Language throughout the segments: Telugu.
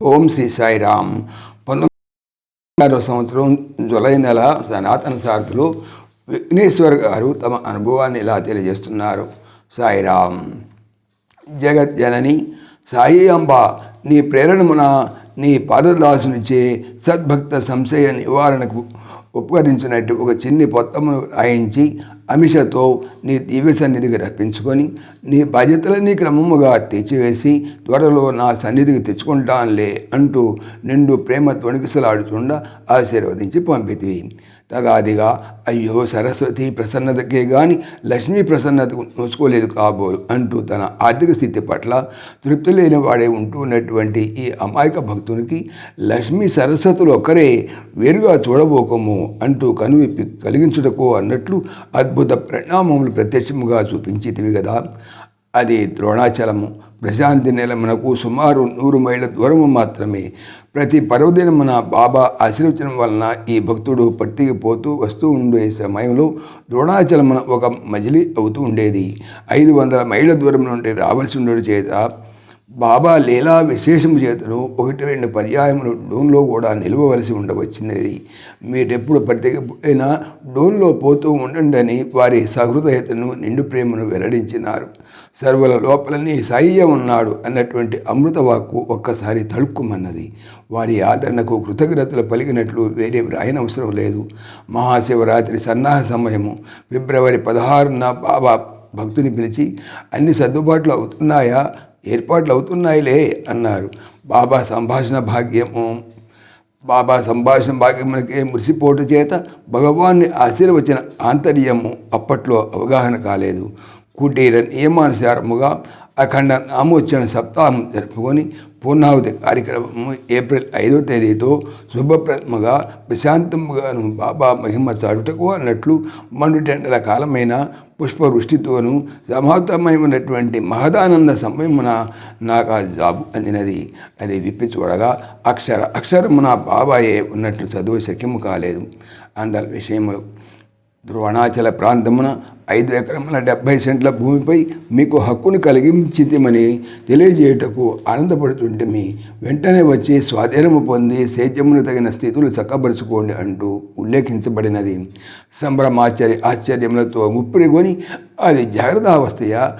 ఓం శ్రీ సాయిరామ్. పంతొమ్మిది సంవత్సరం జులై నెల సనాతన సారథులు విఘ్నేశ్వర్ గారు తమ అనుభవాన్ని ఇలా తెలియజేస్తున్నారు. సాయిరామ్ జగజ్జనని సాయి అంబ నీ ప్రేరణమున నీ పాదదాసునిచే సద్భక్త సంశయ నివారణకు ఉపకరించినట్టు ఒక చిన్ని పొత్తమును రాయించి అమిషతో నీ దివ్య సన్నిధికి రప్పించుకొని నీ బాధ్యతలన్నీ క్రమముగా తీర్చివేసి త్వరలో నా సన్నిధికి తెచ్చుకుంటానులే అంటూ నిండు ప్రేమ తొణికిసలాడుచుండా ఆశీర్వదించి పంపితివి. తదాదిగా అయ్యో సరస్వతి ప్రసన్నతకే గాని లక్ష్మీ ప్రసన్నత నోచుకోలేదు కాబోలు అంటూ తన ఆర్థిక స్థితి పట్ల తృప్తి లేని వాడే ఉంటున్నటువంటి ఈ అమాయక భక్తునికి లక్ష్మీ సరస్వతులు ఒక్కరే వేరుగా చూడబోకము అంటూ కనువిప్పి కలిగించుటకు అన్నట్లు అద్భుత పరిణామములు ప్రత్యక్షముగా చూపించితివి కదా అది ద్రోణాచలము. ప్రశాంతి నెలమునకు సుమారు నూరు మైళ్ళ దూరము మాత్రమే. ప్రతి పర్వదినమున బాబా ఆశీర్వచనం వలన ఈ భక్తుడు పట్టికి పోతూ వస్తూ ఉండే సమయంలో ద్రోణాచలమున ఒక మజిలీ అవుతూ ఉండేది. ఐదు వందల మైళ్ళ దూరం నుండి రావాల్సి ఉండడం చేత బాబా లీలా విశేషము చేతను ఒకటి రెండు పర్యాయములు డోన్లో కూడా నిలవవలసి ఉండవచ్చినది. మీరెప్పుడు పట్టికపోయినా డోన్లో పోతూ ఉండండి అని వారి సహృదయతను నిండు ప్రేమను వెల్లడించినారు. సర్వల లోపలని సాయ్య ఉన్నాడు అన్నటువంటి అమృత వాక్కు ఒక్కసారి తళుక్కుమన్నది. వారి ఆదరణకు కృతజ్ఞతలు పలికినట్లు వేరే వ్రాయనవసరం లేదు. మహాశివరాత్రి సన్నాహ సమయము. ఫిబ్రవరి పదహారున బాబా భక్తుని పిలిచి అన్ని సర్దుబాట్లు అవుతున్నాయా? ఏర్పాట్లు అవుతున్నాయిలే అన్నారు. బాబా సంభాషణ భాగ్యము. బాబా సంభాషణ భాగ్యమునకే మురిసిపోటు చేత భగవాన్ని ఆశీర్వచన ఆంతర్యము అప్పట్లో అవగాహన కాలేదు. కుటీర నియమానుసారముగా అఖండ నామోచ్చరణ సప్తాహం జరుపుకొని పూర్ణావతి కార్యక్రమము ఏప్రిల్ ఐదో తేదీతో శుభప్రదముగా ప్రశాంతముగాను బాబా మహిమ చాటుటకు అన్నట్లు మండుటెండల కాలమైన పుష్పవృష్టితోనూ సమాతమైనటువంటి మహదానంద సమయమున నాకు ఆ జాబు అందినది. అది విప్పి చూడగా అక్షర అక్షరమున బాబాయే ఉన్నట్లు చదువు శక్యము కాలేదు. అందరి విషయములు ద్రోణాచల ప్రాంతమున ఐదు ఎకరముల డెబ్బై సెంట్ల భూమిపై మీకు హక్కును కలిగించితమని తెలియజేయటకు ఆనందపడుతుంటే మీ వెంటనే వచ్చి స్వాధీనము పొంది సేద్యమును తగిన స్థితులు చక్కబరుచుకోండి అంటూ ఉల్లేఖించబడినది. సంభ్రమాశ్చర్య ఆశ్చర్యములతో ముప్పిరిగొని అది జాగ్రత్తావస్థయా?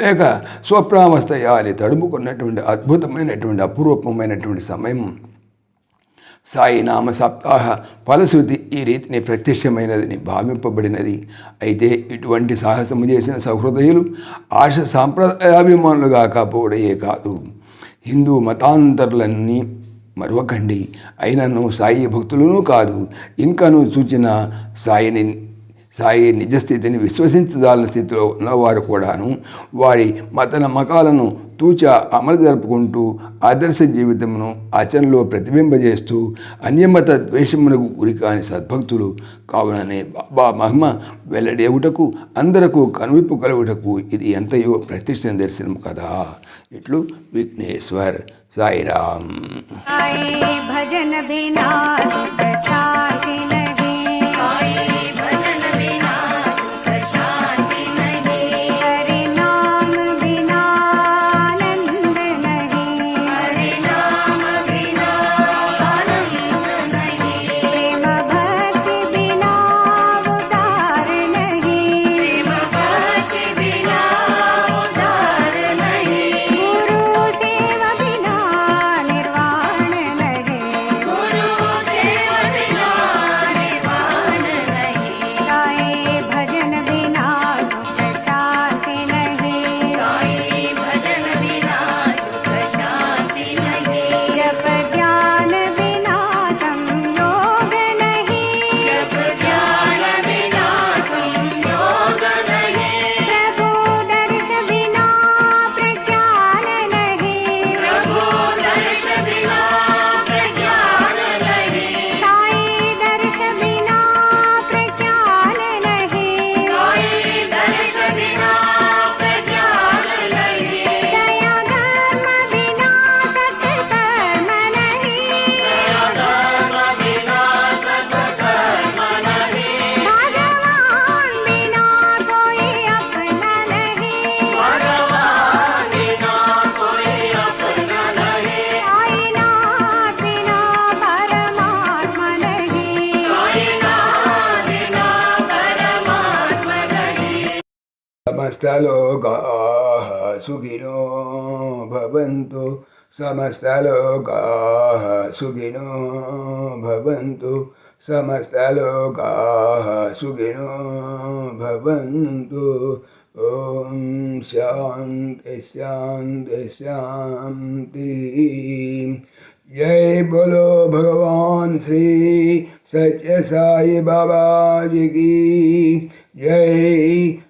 లేక స్వప్నావస్థయా? అని తడుముకున్నటువంటి అద్భుతమైనటువంటి అపురూపమైనటువంటి సమయం. సాయి నామ సప్తాహ ఫలశ్రుతి ఈ రీతిని ప్రత్యక్షమైనదని భావింపబడినది. అయితే ఇటువంటి సాహసము చేసిన సహృదయులు ఆశ సాంప్రదాయాభిమానులు కాకపోవడయే కాదు. హిందూ మతాంతరులన్నీ మరొకండి అయినను సాయి భక్తులను కాదు ఇంకను సూచిన సాయిని సాయి నిజస్థితిని విశ్వసించదాలని స్థితిలో ఉన్నవారు కూడాను వారి మత నమ్మకాలను తూచా అమలు జరుపుకుంటూ ఆదర్శ జీవితమును ఆచరణలో ప్రతిబింబజేస్తూ అన్యమత ద్వేషమునకు గురి కాని సద్భక్తులు కావుననే బాబా మహిమ వెల్లడేవుటకు అందరకు కనువిప్పు కలుగుటకు ఇది ఎంతయో ప్రతిష్ట దర్శనం కదా. ఇట్లు విఘ్నేశ్వర్ సాయిరామ్. साई समस्तलोका सुखिनो भवन्तु। समस्तलोका सुखिनो भवन्तु। समस्तलोका सुखिनो भवन्तु। ॐ शान्ति शान्ति शान्ति। जय बोलो भगवान श्री सत्य साई बाबा जी की। जय